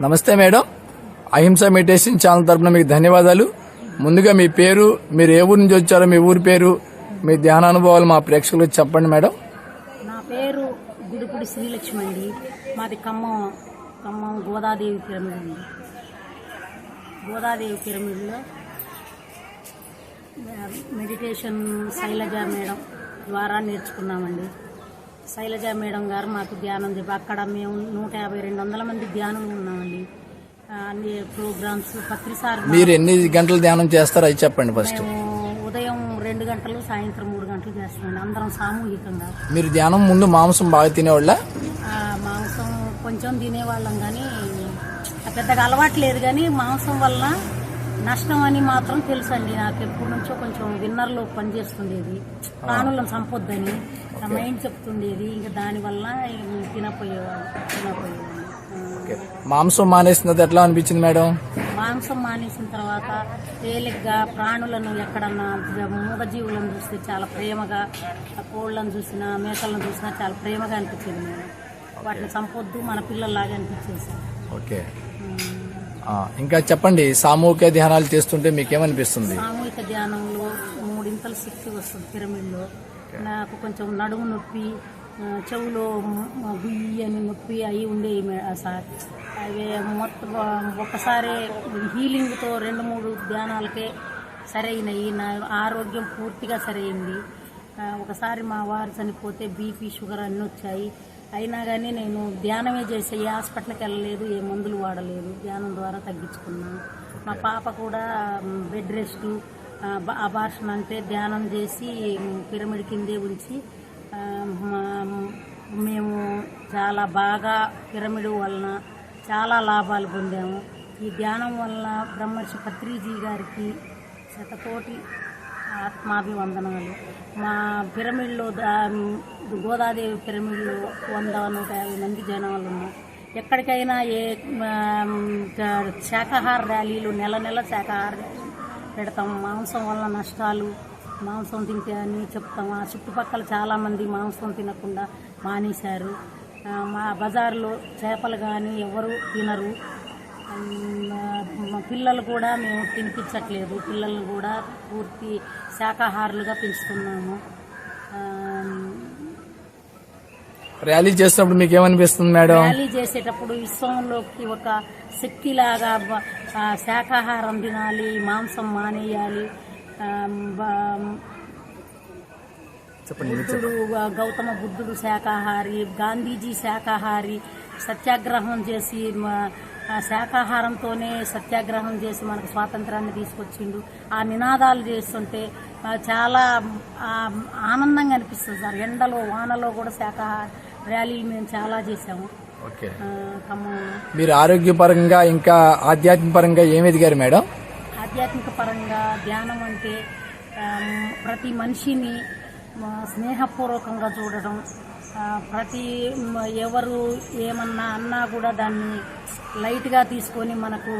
నమస్తే మేడం. అహింస meditation channel తరపున మీకు ధన్యవాదాలు. ముందుగా మీ పేరు మీరు ఏ ఊరు నుంచి వచ్చారో మీ ఊరి పేరు మీ ధ్యాన అనుభవాలు మా ప్రేక్షకులకు చెప్పండి మేడం. నా పేరు గుడిపూడి శ్రీలక్ష్మి అండి మాది ఖమ్మం ఖమ్మం గోదాదేవి పిరమిడ్ అండి. గోదాదేవి పిరమిడ్లో మెడిటేషన్ శైలజ మేడం ద్వారా నేర్చుకున్నామండి. శైలజ మేడం గారు మాకు ధ్యానం చెప్పి అక్కడ మేము నూట యాభై రెండు వందల మంది ధ్యానం ఉన్నామండి. అన్ని ప్రోగ్రామ్స్ పత్రిసార్ మీరు ఎన్ని గంటలు ధ్యానం చేస్తారో అది చెప్పండి ఫస్ట్. ఉదయం రెండు గంటలు సాయంత్రం మూడు గంటలు చేస్తామండి. అందరం సామూహికంగా. మీరు ధ్యానం ముందు మాంసం బాగా తినేవాళ్ళ? మాంసం కొంచెం తినేవాళ్ళం కానీ పెద్దగా అలవాటు లేదు కానీ మాంసం వల్ల నష్టం అని మాత్రం తెలుసండి. నాకు ఎప్పటి నుంచో కొంచెం విన్నర్లో పనిచేస్తుండేది ప్రాణులను సంపొద్దని నా మైండ్ చెప్తుండేది. ఇంకా దానివల్ల తినపోయేవాడు తినపోయేవాడు మాంసం మానేసిన ఎట్లా అనిపించింది మేడం? మాంసం మానేసిన తర్వాత తేలిగ్గా ప్రాణులను ఎక్కడన్నా మూగజీవులను చూస్తే చాలా ప్రేమగా కోళ్ళను చూసినా మేకలను చూసినా చాలా ప్రేమగా అనిపించేది మేడం. వాటిని చంపొద్దు మన పిల్లల్లాగా అనిపించేది. సార్ ఓకే ఇంకా చెప్పండి సామూహిక ధ్యానాలు చేస్తుంటే మీకేమనిపిస్తుంది? సామూహిక ధ్యానంలో మూడింతల శక్తి వస్తుంది పిరమిడ్లో. నాకు కొంచెం నడుము నొప్పి చెవులో గుయ్యి అని నొప్పి అవి ఉండేవి సార్. అవి మొత్తం ఒకసారి హీలింగ్తో రెండు మూడు ధ్యానాలకే సరైనవి. నా ఆరోగ్యం పూర్తిగా సరైంది. ఒకసారి మా వారు చనిపోతే బీపీ షుగర్ అన్నీ వచ్చాయి. అయినా కానీ నేను ధ్యానమే చేసే ఏ హాస్పిటల్కి వెళ్ళలేదు ఏ మందులు వాడలేదు. ధ్యానం ద్వారా తగ్గించుకున్నాను మా పాప కూడా బెడ్ రెస్ట్ అబార్షన్ అంటే ధ్యానం చేసి పిరమిడ్ కిందే ఉంచి మేము చాలా బాగా పిరమిడ్ వలన చాలా లాభాలు పొందాము. ఈ ధ్యానం వలన బ్రహ్మర్షి పత్రిజీ గారికి శతకోటి ఆత్మాభివందనాలు మా పిరమిడ్లో గోదాదేవి పిరమిడ్లో వంద నూట యాభై మంది జనాలు ఉన్నాం ఎక్కడికైనా ఏ శాకాహార ర్యాలీలు నెల నెల శాకాహార పెడతాం. మాంసం వల్ల నష్టాలు మాంసం తింటే అని చెప్తాం. ఆ చుట్టుపక్కల చాలామంది మాంసం తినకుండా మానేశారు. మా బజార్లో చేపలు కానీ ఎవరు తినరు. పిల్లలు కూడా మేము తినిపించట్లేదు. పిల్లల్ని కూడా పూర్తి శాకాహారులుగా పెంచుతున్నాము. ర్యాలీ చేసినప్పుడు మీకేమనిపిస్తుంది మేడం? ర్యాలీ చేసేటప్పుడు విశ్వంలోకి ఒక శక్తిలాగా శాకాహారం తినాలి మాంసం మానేయాలి. బుద్ధుడు గౌతమ బుద్ధుడు శాకాహారి గాంధీజీ శాకాహారి సత్యాగ్రహం చేసి శాకాహారంతోనే సత్యాగ్రహం చేసి మనకు స్వాతంత్రాన్ని తీసుకొచ్చిండు. ఆ నినాదాలు చేస్తుంటే చాలా ఆనందంగా అనిపిస్తుంది సార్. ఎండలో వానలో కూడా శాకాహార ర్యాలీలు మేము చాలా చేసాము మీరు ఆరోగ్యపరంగా ఇంకా ఆధ్యాత్మిక పరంగా ఏమి ఎదిగారు మేడం? ఆధ్యాత్మిక పరంగా ధ్యానం అంటే ప్రతి మనిషిని స్నేహపూర్వకంగా చూడడం ప్రతి ఎవరు ఏమన్నా అన్నా కూడా దాన్ని లైట్గా తీసుకొని మనకు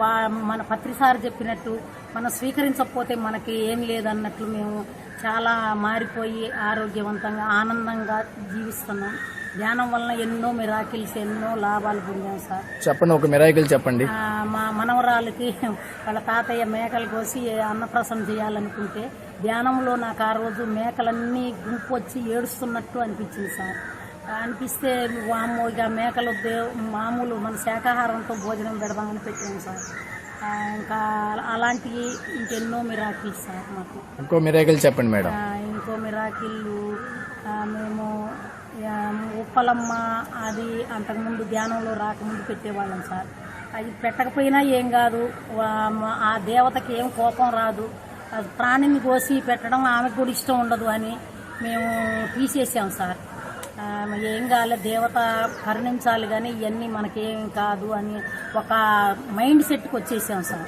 వా మన పత్రిసారి చెప్పినట్టు మనం స్వీకరించకపోతే మనకి ఏం లేదన్నట్లు మేము చాలా మారిపోయి ఆరోగ్యవంతంగా ఆనందంగా జీవిస్తున్నాం. ధ్యానం వలన ఎన్నో మిరాకిల్స్ ఎన్నో లాభాలు పొందాం సార్. చెప్పండి ఒక మిరాయికల్ చెప్పండి. మా మనవరాలకి వాళ్ళ తాతయ్య మేకలు కోసి అన్నప్రసన్న చేయాలనుకుంటే ధ్యానంలో నాకు ఆ రోజు మేకలన్నీ గుంపు వచ్చి ఏడుస్తున్నట్టు అనిపించింది సార్. అనిపిస్తే వామ్మో ఇక మేకలు దేవ్ మామూలు మన శాకాహారంతో భోజనం పెడదామని పెట్టాము సార్. ఇంకా అలాంటివి ఇంకెన్నో మిరాకిల్స్ సార్ మాకు. ఇంకో మిరాయికల్ చెప్పండి మేడం. ఇంకో మిరాకిళ్ళు మేము ఉప్పలమ్మ అది అంతకుముందు ధ్యానంలో రాకముందు పెట్టేవాళ్ళం సార్. అది పెట్టకపోయినా ఏం కాదు ఆ దేవతకి ఏం కోపం రాదు. ప్రాణిని కోసి పెట్టడం ఆమెకు కూడా ఇష్టం ఉండదు అని మేము తీసేసాం సార్. ఏం కాలే దేవత కరుణించాలి కానీ ఇవన్నీ మనకేం కాదు అని ఒక మైండ్ సెట్కి వచ్చేసాం సార్.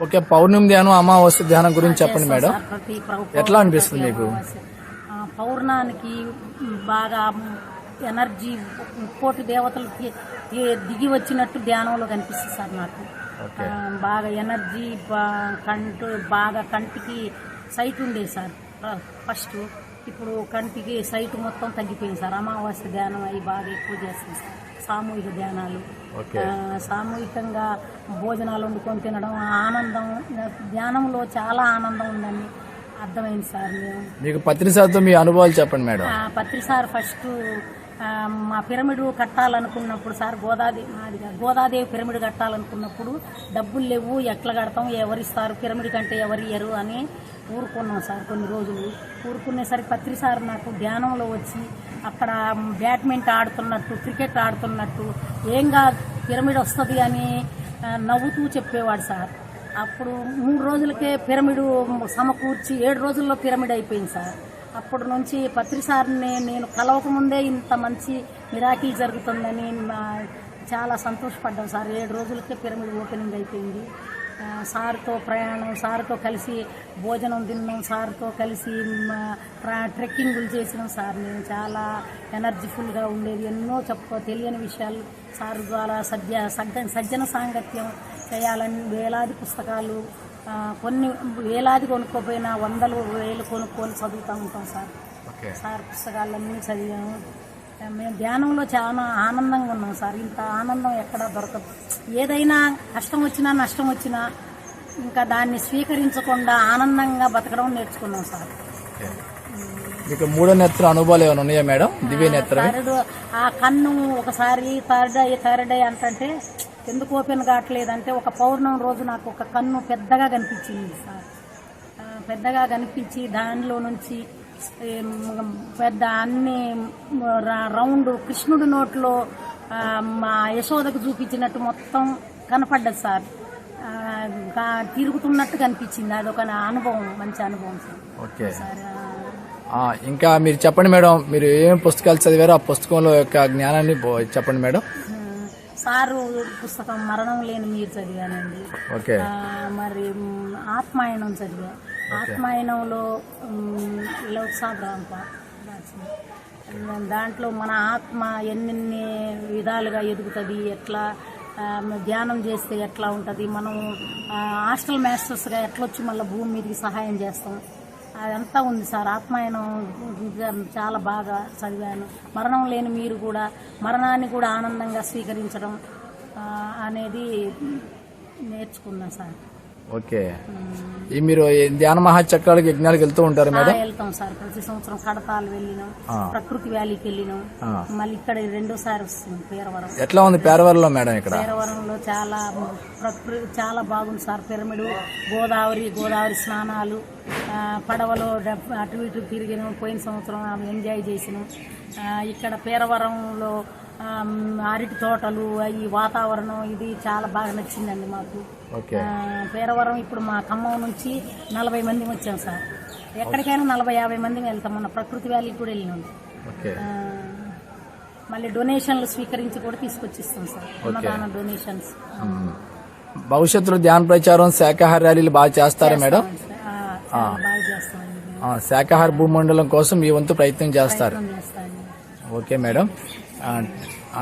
ఓకే. పౌర్ణమి ధ్యానం అమావాస్య ధ్యానం గురించి చెప్పండి మేడం. ఎట్లా అనిపిస్తుంది మీకు? పౌర్ణానికి బాగా ఎనర్జీ కోటి దేవతలకి దిగి వచ్చినట్టు ధ్యానంలో కనిపిస్తుంది సార్ నాకు. బాగా ఎనర్జీ కంటు బాగా కంటికి సైట్ ఉండేది సార్. ఫస్ట్ ఇప్పుడు కంటికి సైట్ మొత్తం తగ్గిపోయింది సార్. అమావాస్య ధ్యానం అవి బాగా ఎక్కువ చేస్తాం సార్. సామూహిక ధ్యానాలు. సామూహికంగా భోజనాలు వండుకొని తినడం ఆనందం ధ్యానంలో చాలా ఆనందం ఉందని అర్థమైంది సార్ మేము. మీకు పత్రిసార్తో మీ అనుభవాలు చెప్పండి మేడం. ఆ, పత్రి సార్ ఫస్ట్ మా పిరమిడ్ కట్టాలనుకున్నప్పుడు సార్ గోదాది మాది గోదాదేవి పిరమిడ్ కట్టాలనుకున్నప్పుడు డబ్బులు లేవు ఎట్లా కడతాం ఎవరిస్తారు పిరమిడ్ కంటే ఎవరు ఇయ్యరు అని ఊరుకున్నాం సార్ కొన్ని రోజులు. ఊరుకునేసరికి పత్రి సార్ నాకు ధ్యానంలో వచ్చి అక్కడ బ్యాడ్మింటన్ ఆడుతున్నట్టు క్రికెట్ ఆడుతున్నట్టు ఏం కాదు పిరమిడ్ వస్తుంది అని నవ్వుతూ చెప్పేవాడు సార్. అప్పుడు మూడు రోజులకే పిరమిడ్ సమకూర్చి ఏడు రోజుల్లో పిరమిడ్ అయిపోయింది సార్. అప్పటి నుంచి పత్రి సార్ని నేను కలవకముందే ఇంత మంచి మిరాకిల్ జరుగుతుందని మా- చాలా సంతోషపడ్డాం సార్. ఏడు రోజులకే పిరమిడ్ ఓపెనింగ్ అయిపోయింది. సార్తో ప్రయాణం సార్తో కలిసి భోజనం తిన్నాం సార్తో కలిసి ట్రెక్కింగ్లు చేసినాం సార్. నేను చాలా ఎనర్జీఫుల్గా ఉండేది. ఎన్నో చెప్పుకో తెలియని విషయాలు సార్ ద్వారా సజ్జ సజ్జన సాంగత్యం చేయాలని వేలాది పుస్తకాలు కొన్ని వేలాది కొనుక్కోపోయినా వందలు వేలు కొనుక్కొని చదువుతూ ఉంటాం సార్. సార్ పుస్తకాలన్నీ చదివాము. మేము ధ్యానంలో చాలా ఆనందంగా ఉన్నాం సార్. ఇంత ఆనందం ఎక్కడా దొరకదు. ఏదైనా కష్టం వచ్చినా నష్టం వచ్చినా ఇంకా దాన్ని స్వీకరించకుండా ఆనందంగా బతకడం నేర్చుకున్నాం సార్. మీకు మూడో నేత్ర అనుభవాలు ఏమైనా ఉన్నాయా మేడం? దివ్య నేత్రం ఆ కన్ను ఒకసారి థర్డ్ అయ్యి థర్డ్ అయ్యి అంటే ఎందుకు ఓపెన్ కావట్లేదంటే ఒక పౌర్ణమి రోజు నాకు ఒక కన్ను పెద్దగా కనిపించింది సార్. పెద్దగా కనిపించి దానిలో నుంచి పెద్ద అన్ని రౌండ్ కృష్ణుడి నోట్లో మా యశోదకు చూపించినట్టు మొత్తం కనపడ్డది సార్. తిరుగుతున్నట్టు కనిపించింది. అదొక అనుభవం మంచి అనుభవం సార్. ఇంకా మీరు చెప్పండి మేడం మీరు ఏం పుస్తకాలు చదివారో ఆ పుస్తకంలో యొక్క జ్ఞానాన్ని చెప్పండి మేడం. సారు పుస్తకం మరణం లేని మీరు చదివానండి. మరి ఆత్మాయనం చదివా. ఆత్మాయనంలో రాసింది దాంట్లో మన ఆత్మ ఎన్నెన్ని విధాలుగా ఎదుగుతుంది ఎట్లా ధ్యానం చేస్తే ఎట్లా ఉంటుంది మనం హాస్టల్ మాస్టర్స్గా ఎట్లా వచ్చి మళ్ళీ భూమి మీదకి సహాయం చేస్తాం. అదంతా ఉంది సార్. ఆత్మాయనం చాలా బాగా చదివాను. మరణం లేని మీరు కూడా మరణాన్ని కూడా ఆనందంగా స్వీకరించడం అనేది నేర్చుకున్నా సార్. ఓకే. ఈ మీరు ధ్యాన మహాచక్రాలకు యజ్ఞాలకు వెళ్తూ ఉంటారు మేడం? వెళ్తాం సార్. ప్రతి సంవత్సరం కడతాలు వెళ్ళినాం. ప్రకృతి వ్యాలీకి వెళ్ళినాం. మళ్ళీ ఇక్కడ రెండోసారి వస్తుంది పేరవరం. ఎట్లా ఉంది పేరవరంలో మేడం ఇక్కడ? పేరవరంలో చాలా ప్రకృతి చాలా బాగుంది సార్. పిరమిడ్ గోదావరి గోదావరి స్నానాలు. పడవలో అటు ఇటు తిరిగినాం పోయిన సంవత్సరం ఎంజాయ్ చేసినాం. ఇక్కడ పేరవరంలో అరటి తోటలు ఈ వాతావరణం ఇది చాలా బాగా నచ్చిందండి మాకు. పేరవరం ఇప్పుడు మా ఖమ్మం నుంచి నలభై మంది వచ్చాం సార్. ఎక్కడికైనా నలభై యాభై మంది వెళ్తాం. మన ప్రకృతి వ్యాలీకి కూడా వెళ్ళినాం. మళ్ళీ డొనేషన్లు స్వీకరించి కూడా తీసుకొచ్చిస్తాం సార్. అన్నదాన డొనేషన్స్. భవిష్యత్తులో ధ్యాన ప్రచారం శాఖాహార ర్యాలీలు బాగా చేస్తారా మేడం? శాఖాహార భూమండలం కోసం మీ వంతు ప్రయత్నం చేస్తారు. Okay madam.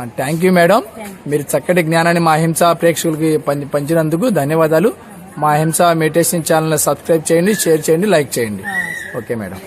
Thank you madam. మీరు చక్కటి జ్ఞానాన్ని మా హింస ప్రేక్షకులకి పంచి- పంచినందుకు ధన్యవాదాలు. మా హింస మెడిటేషన్ ఛానల్ సబ్స్క్రైబ్ చేయండి షేర్ చేయండి లైక్ చేయండి. Okay madam.